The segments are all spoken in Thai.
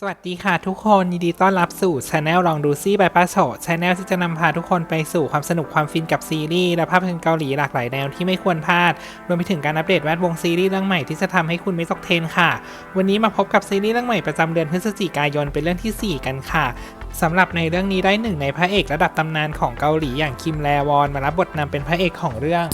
สวัสดีค่ะทุกคน ยินดีต้อนรับสู่ช anel ลองดูซี่บายป้าโฉช anel ที่จะนำพาทุกคนไปสู่ความสนุกความฟินกับซีรีส์และภาพยนตร์เกาหลีหลากหลายแนวที่ไม่ควรพลาด รวมไปถึงการอัปเดตแวดวงซีรีส์เรื่องใหม่ที่จะทำให้คุณไม่ตกเทรนค่ะ วันนี้มาพบกับซีรีส์เรื่องใหม่ประจำเดือนพฤศจิกายนเป็นเรื่องที่ 4 กันค่ะสำหรับในเรื่องนี้ได้หนึ่งในพระเอกระดับตำนานของเกาหลีอย่างคิมแลวอนมารับบทนำเป็นพระเอกของเรื่อง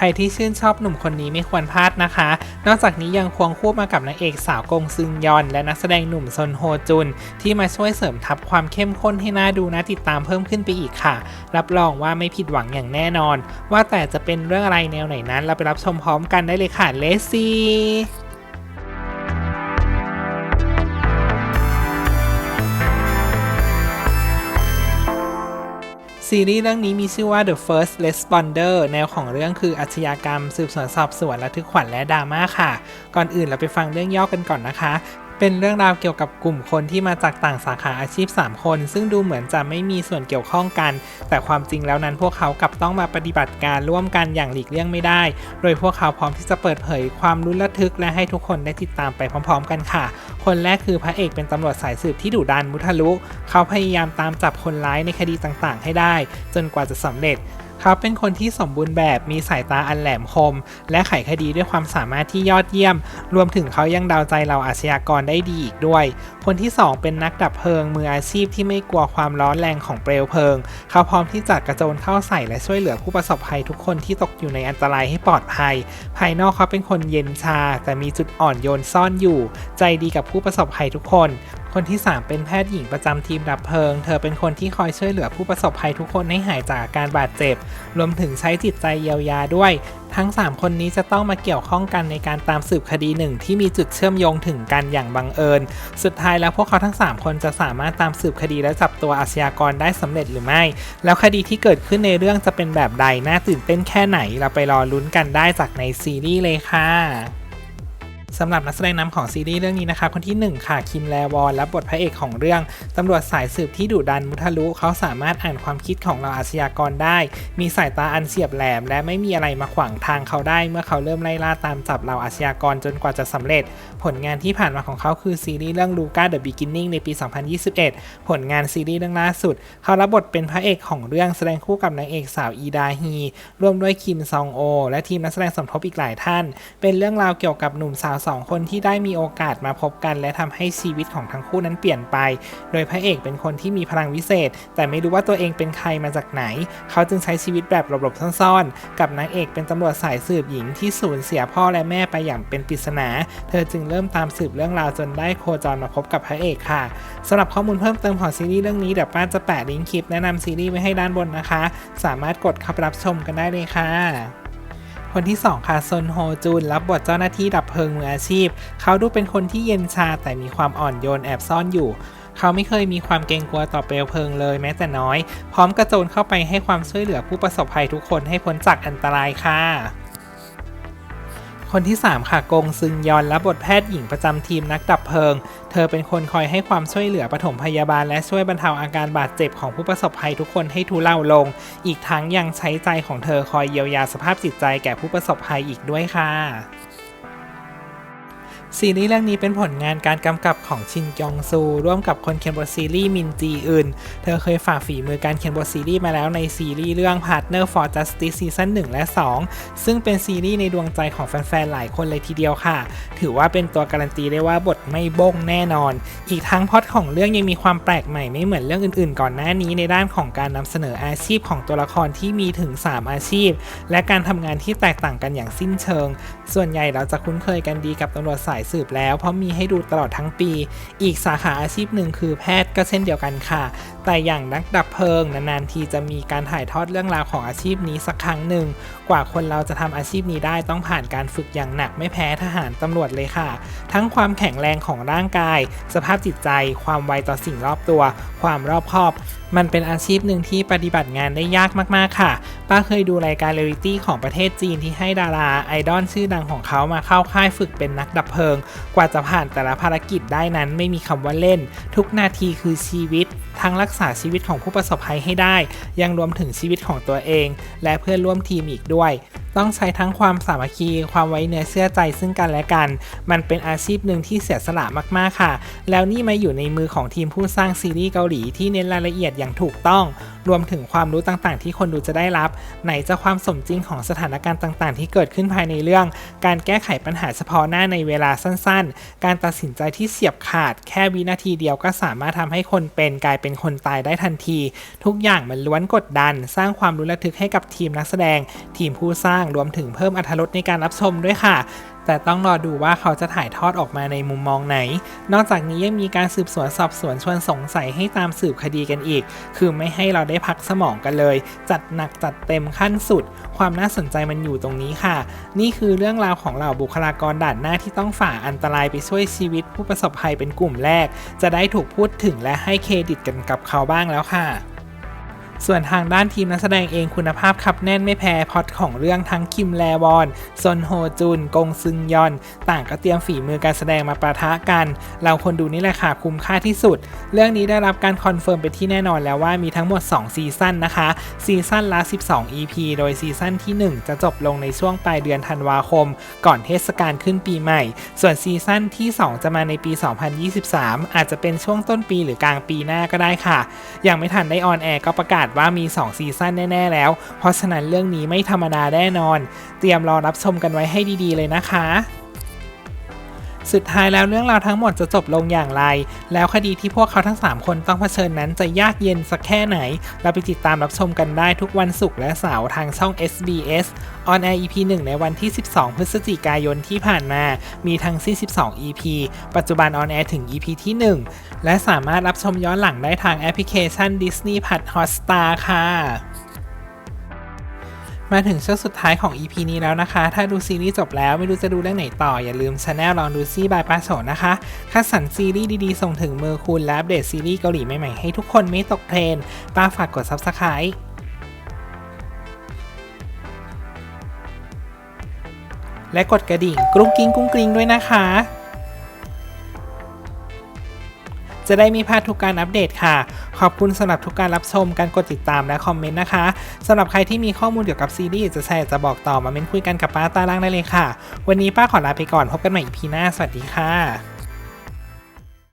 ใครที่ชื่นชอบหนุ่มคนนี้ไม่ควรพลาดนะคะ นอกจากนี้ยังควงคู่มากับนางเอกสาวกงซึงยอน และนักแสดงหนุ่มซนโฮจุน ที่มาช่วยเสริมทับความเข้มข้นให้น่าดูนะติดตามเพิ่มขึ้นไปอีกค่ะ รับรองว่าไม่ผิดหวังอย่างแน่นอน ว่าแต่จะเป็นเรื่องอะไรแนวไหนนั้น เราไปรับชมพร้อมกันได้เลยค่ะเลซี่ ซีรีส์เรื่องนี้มีชื่อว่า The First Responder แนวของเรื่องคืออาชญากรรม สืบสวนสอบสวนระทึกขวัญและดราม่าค่ะ ก่อนอื่นเราไปฟังเรื่องย่อกันก่อนนะคะ เป็นเรื่องราวเกี่ยวกับกลุ่มคนที่มาจากต่างสาขาอาชีพ 3 คน ซึ่งดูเหมือนจะไม่มีส่วนเกี่ยวข้องกัน แต่ความจริงแล้วนั้นพวกเขากลับต้องมาปฏิบัติการร่วมกันอย่างหลีกเลี่ยงไม่ได้ โดยพวกเขาพร้อมที่จะเปิดเผยความลุ้นระทึกและให้ทุกคนได้ติดตามไปพร้อม ๆ กันค่ะ คนแรกคือพระเอกเป็นตำรวจสายสืบที่ดุดันมุทะลุ เขาพยายามตามจับคนร้ายในคดีต่างๆ ให้ได้ จนกว่าจะสำเร็จ เขาเป็นคนที่สมบูรณ์แบบมีสายตาอันแหลมคม และไขคดีด้วยความสามารถที่ยอดเยี่ยม รวมถึงเขายังเดาใจเราอาชญากรได้ดีอีกด้วย คนที่ 2 เป็นนักดับเพลิง มืออาชีพที่ไม่กลัวความร้อนแรงของเปลวเพลิง เขาพร้อมที่จะกระโจนเข้าใส่และช่วยเหลือผู้ประสบภัยทุกคนที่ตกอยู่ในอันตรายให้ปลอดภัย ภายนอกเขาเป็นคนเย็นชา แต่มีจุดอ่อนโยนซ่อนอยู่ ใจดีกับผู้ประสบภัยทุกคนคนที่ 3 เป็นแพทย์หญิงประจำทีมดับเพลิง เธอเป็นคนที่คอยช่วยเหลือผู้ประสบภัยทุกคนให้หายจากอาการบาดเจ็บ รวมถึงใช้จิตใจเยียวยาด้วย ทั้ง 3 คนนี้จะต้องมาเกี่ยวข้องกันในการตามสืบคดีหนึ่งที่มีจุดเชื่อมโยงถึงกันอย่างบังเอิญ สุดท้ายแล้วพวกเขาทั้ง 3 คนจะสามารถตามสืบคดีและจับตัวอาชญากรได้สำเร็จหรือไม่ แล้วคดีที่เกิดขึ้นในเรื่องจะเป็นแบบใด น่าตื่นเต้นแค่ไหน เราไปรอลุ้นกันได้จากในซีรีส์เลยค่ะ สำหรับนักแสดงนำของซีรีส์เรื่องนี้นะคะคนที่ 1 ค่ะ คิมแลวอนรับบทพระเอกของเรื่องตำรวจสายสืบที่ดุดันมุทะลุเขาสามารถอ่านความคิดของเราอาชญากรได้ มีสายตาอันเฉียบแหลม และไม่มีอะไรมาขวางทางเขาได้ เมื่อเขาเริ่มไล่ล่าตามจับเราอาชญากรจนกว่าจะสำเร็จ ผลงานที่ผ่านมาของเขาคือซีรีส์เรื่องลูก้าเดอะบิกินนิ่งในปี 2021 ผลงานซีรีส์เรื่องล่าสุด เขารับบทเป็นพระเอกของเรื่องแสดงคู่กับนางเอกสาวอีดาฮีร่วมด้วยคิมซองโอ และทีมนักแสดงสมทบอีกหลายท่าน เป็นเรื่องราวเกี่ยวกับหนุ่มสาวสองคนที่ได้มีโอกาสมาพบกัน และทำให้ชีวิตของทั้งคู่นั้นเปลี่ยนไป โดยพระเอกเป็นคนที่มีพลังวิเศษ แต่ไม่รู้ว่าตัวเองเป็นใครมาจากไหน เขาจึงใช้ชีวิตแบบหลบๆซ่อนๆ กับนางเอกเป็นตำรวจสายสืบหญิงที่สูญเสียพ่อและแม่ไปอย่างเป็นปริศนา เธอจึงเริ่มตามสืบเรื่องราวจนได้โคจรมาพบกับพระเอกค่ะสำหรับข้อมูลเพิ่มเติมของซีรีส์เรื่องนี้เดี๋ยวป้าจะแปะลิงก์คลิปแนะนำซีรีส์ไว้ให้ด้านบนนะคะ สามารถกดเข้าไปรับชมกันได้เลยค่ะ คนที่ 2 ค่ะซนโฮจุนรับบทเจ้าหน้าที่ดับเพลิงมืออาชีพ เขาดูเป็นคนที่เย็นชาแต่มีความอ่อนโยนแอบซ่อนอยู่ เขาไม่เคยมีความเกรงกลัวต่อเปลวเพลิงเลยแม้แต่น้อย พร้อมกระโจนเข้าไปให้ความช่วยเหลือผู้ประสบภัยทุกคนให้พ้นจากอันตรายค่ะ คนที่ 3 ค่ะกงซึงยอนรับบทแพทย์หญิงประจำทีมนักดับเพลิง เธอเป็นคนคอยให้ความช่วยเหลือปฐมพยาบาล และช่วยบรรเทาอาการบาดเจ็บของผู้ประสบภัยทุกคนให้ทุเลาลง อีกทั้งยังใช้ใจของเธอคอยเยียวยาสภาพจิตใจแก่ผู้ประสบภัยอีกด้วยค่ะ ซีรีส์เรื่องนี้เป็นผลงานการกำกับของชินกยองซู ร่วมกับคนเขียนบทซีรีส์มินจีอึนเธอเคยฝ่าฝีมือการเขียนบทซีรีส์มาแล้วในซีรีส์เรื่อง Partner for Justice ซีซั่น1และ 2 ซึ่งเป็นซีรีส์ในดวงใจของแฟนๆ หลายคนเลยทีเดียวค่ะ ถือว่าเป็นตัวการันตีได้ว่าบทไม่บงแน่นอน อีกทั้งพอตของเรื่องยังมีความแปลกใหม่ไม่เหมือนเรื่องอื่นๆ ก่อนหน้านี้ในด้านของการนำเสนออาชีพของตัวละครที่มีถึง 3 อาชีพ และการทำงานที่แตกต่างกันอย่างสิ้นเชิง ส่วนใหญ่เราจะคุ้นเคยกันดีกับตำรวจสายสืบแล้ว เพราะมีให้ดูตลอดทั้งปี อีกสาขาอาชีพหนึ่งคือแพทย์ก็เช่นเดียวกันค่ะ แต่อย่างนักดับเพลิงนานๆทีจะมีการถ่ายทอดเรื่องราวของอาชีพนี้สักครั้งหนึ่ง กว่าคนเราจะทำอาชีพนี้ได้ต้องผ่านการฝึกอย่างหนักไม่แพ้ทหารตำรวจเลยค่ะ ทั้งความแข็งแรงของร่างกาย สภาพจิตใจ ความไวต่อสิ่งรอบตัว ความรอบคอบ มันเป็นอาชีพหนึ่งที่ปฏิบัติงานได้ยากมากๆค่ะ ป้าเคยดูรายการเรียลิตี้ของประเทศจีนที่ให้ดาราไอดอลชื่อดังของเขามาเข้าค่ายฝึกเป็นนักดับเพลิงกว่าจะผ่านแต่ละภารกิจได้นั้นไม่มีคำว่าเล่น ทุกนาทีคือชีวิต ทั้งรักษาชีวิตของผู้ประสบภัยให้ได้ ยังรวมถึงชีวิตของตัวเอง และเพื่อนร่วมทีมอีกด้วย ต้องใช้ทั้งความสามัคคี ความไว้เนื้อเชื่อใจซึ่งกันและกัน มันเป็นอาชีพหนึ่งที่เสียสละมากๆค่ะ แล้วนี่มาอยู่ในมือของทีมผู้สร้างซีรีส์เกาหลีที่เน้นรายละเอียดอย่างถูกต้อง รวมถึงความรู้ต่างๆ ที่คนดูจะได้รับ ไหนจะความสมจริงของสถานการณ์ต่างๆ ที่เกิดขึ้นภายในเรื่อง การแก้ไขปัญหาเฉพาะหน้าในเวลาสั้น ๆ การตัดสินใจที่เฉียบขาด แค่วินาทีเดียวก็สามารถทำให้คนเป็นกลายเป็น็นคนตายได้ทันที ทุกอย่างมันล้วนกดดัน สร้างความรู้ระทึกให้กับทีมนักแสดง ทีมผู้สร้างรวมถึงเพิ่มอรรถรสในการรับชมด้วยค่ะ แต่ต้องรอดูว่าเขาจะถ่ายทอดออกมาในมุมมองไหน นอกจากนี้ยังมีการสืบสวนสอบสวนชวนสงสัยให้ตามสืบคดีกันอีก คือไม่ให้เราได้พักสมองกันเลย จัดหนักจัดเต็มขั้นสุด ความน่าสนใจมันอยู่ตรงนี้ค่ะ นี่คือเรื่องราวของเหล่าบุคลากรด่านหน้าที่ต้องฝ่าอันตรายไปช่วยชีวิตผู้ประสบภัยเป็นกลุ่มแรก จะได้ถูกพูดถึงและให้เครดิตกันกับเขาบ้างแล้วค่ะ ส่วนทางด้านทีมนักแสดงเองคุณภาพขับแน่นไม่แพ้พอตของเรื่องทั้งคิมแลวอนซนโฮจุน กงซึงยอน ต่างก็เตรียมฝีมือการแสดงมาประทะกัน เราคนดูนี่แหละค่ะคุ้มค่าที่สุด เรื่องนี้ได้รับการคอนเฟิร์มเป็นที่แน่นอนแล้วว่ามีทั้งหมด 2 ซีซั่นนะคะซีซั่นละ 12 EP โดยซีซั่นที่ 1 จะจบลงในช่วงปลายเดือนธันวาคม ก่อนเทศกาลขึ้นปีใหม่ ส่วนซีซั่นที่ 2 จะมาในปี 2023 อาจจะเป็นช่วงต้นปีหรือกลางปีหน้าก็ได้ค่ะ ยังไม่ทันได้ออนแอร์ก็ประกาศว่ามี 2 ซีซั่นแน่ ๆ แล้ว เพราะฉะนั้นเรื่องนี้ไม่ธรรมดาแน่นอน เตรียมรอรับชมกันไว้ให้ดีๆเลยนะคะ สุดท้ายแล้วเรื่องราวทั้งหมดจะจบลงอย่างไร แล้วคดีที่พวกเขาทั้ง 3 คนต้องเผชิญนั้นจะยากเย็นสักแค่ไหน เราไปติดตามรับชมกันได้ทุกวันศุกร์และเสาร์ทางช่อง SBS On Air EP 1 ในวันที่ 12 พฤศจิกายนที่ผ่านมา มีทั้งสิ้น12 EP ปัจจุบัน On Air ถึง EP ที่ 1 และสามารถรับชมย้อนหลังได้ทางแอปพลิเคชัน Disney Plus Hotstar ค่ะ มาถึงช่วงสุดท้ายของ EP นี้แล้วนะคะ ถ้าดูซีรีส์จบแล้วไม่รู้จะดูเรื่องไหนต่อ อย่าลืมช anel ลองดูซี่บายปาโฉนะคะ คัดสรรซีรีส์ดีๆ ส่งถึงมือคุณและอัปเดตซีรีส์เกาหลีใหม่ๆ ให้ทุกคนไม่ตกเทรนป้าฝากกด Subscribe และกดกระดิ่งกรุ้งกิ้งกุ้งกริ้งด้วยนะคะ จะได้ไมีพลาดทุกการอัปเดตค่ะ ขอบคุณสำหรับทุกการรับชมการกดติดตามและคอมเมนต์นะคะสำหรับใครที่มีข้อมูลเกี่ยวกับซีรีส์จะแชร์จะบอกต่อมาเม้นคุยกันกับป้าตาล่างได้เลยค่ะ วันนี้ป้าขอลาไปก่อนพบกันใหม่อีพีหน้าสวัสดีค่ะ